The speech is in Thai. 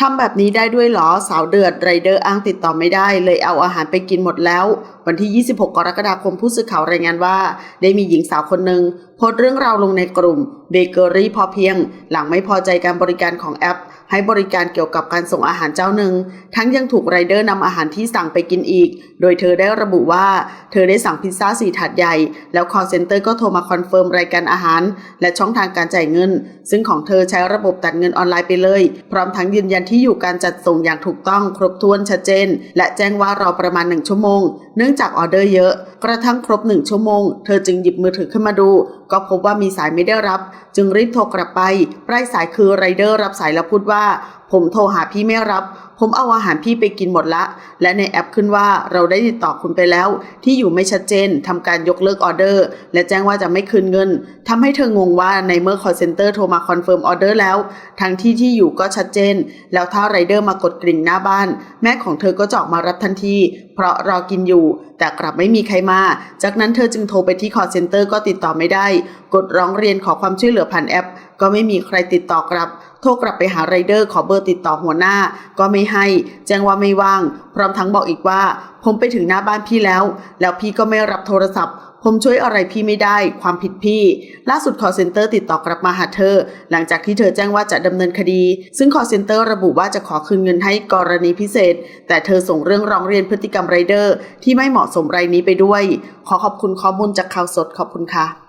ทำแบบนี้ได้ด้วยเหรอ สาวเดือดไรเดอร์อ้างติดต่อไม่ได้ เลยเอาอาหารไปกินหมดแล้ว วันที่ 26 กรกฎาคมผู้สื่อข่าวรายงานว่า ได้มีหญิงสาวคนหนึ่งโพสต์เรื่องราวลงในกลุ่มเบเกอรี่พอเพียง หลังไม่พอใจการบริการของแอป ให้บริการเกี่ยวกับการส่งอาหารเจ้าหนึ่ง ทั้งยังถูกไรเดอร์นำอาหารที่สั่งไปกินอีก โดยเธอได้ระบุว่า เธอได้สั่งพิซซ่าสี่ถาดใหญ่ แล้ว call center ก็โทรมาคอนเฟิร์มรายการอาหาร และช่องทางการจ่ายเงิน ซึ่งของเธอใช้ระบบตัดเงินออนไลน์ไปเลย พร้อมทั้งยืนยันที่อยู่การจัดส่งอย่างถูกต้องครบถ้วนชัดเจน และแจ้งว่ารอประมาณ 1 ชั่วโมง เนื่องจากออเดอร์เยอะ กระทั่งครบ 1 ชั่วโมง เธอจึงหยิบมือถือขึ้นมาดู ก็พบว่ามีสายไม่ได้รับ จึงรีบโทรกลับไปปลายสายคือไรเดอร์รับสายแล้วพูดว่าผมโทรหาพี่ไม่รับ ผมเอาอาหารพี่ไปกินหมดละ และในแอปขึ้นว่าเราได้ติดต่อคุณไปแล้ว ที่อยู่ไม่ชัดเจนทำการยกเลิกออเดอร์ และแจ้งว่าจะไม่คืนเงินทำให้เธองงว่าในเมื่อ call center โทรมาคอนเฟิร์มออเดอร์แล้ว ทั้งที่ที่อยู่ก็ชัดเจน แล้วถ้าไรเดอร์มากดกริ่งหน้าบ้าน แม่ของเธอก็จะออกมารับทันที เพราะรอกินอยู่ แต่กลับไม่มีใครมา จากนั้นเธอจึงโทรไปที่ call center ก็ติดต่อไม่ได้ กดร้องเรียนขอความช่วยเหลือผ่านแอป ก็ไม่มีใครติดต่อกลับ โทรกลับไปหาไรเดอร์ขอเบอร์ติดต่อหัวหน้า ก็ไม่ให้ แจ้งว่าไม่ว่าง พร้อมทั้งบอกอีกว่า ผมไปถึงหน้าบ้านพี่แล้ว แล้วพี่ก็ไม่รับโทรศัพท์ ผมช่วยอะไรพี่ไม่ได้ความผิดพี่ ล่าสุด call center ติดต่อกลับมาหาเธอ หลังจากที่เธอแจ้งว่าจะดำเนินคดี ซึ่ง call center ระบุว่าจะขอคืนเงินให้กรณีพิเศษ แต่เธอส่งเรื่องร้องเรียนพฤติกรรมไรเดอร์ที่ไม่เหมาะสมรายนี้ไปด้วย ขอขอบคุณข้อมูลจากข่าวสดขอบคุณค่ะ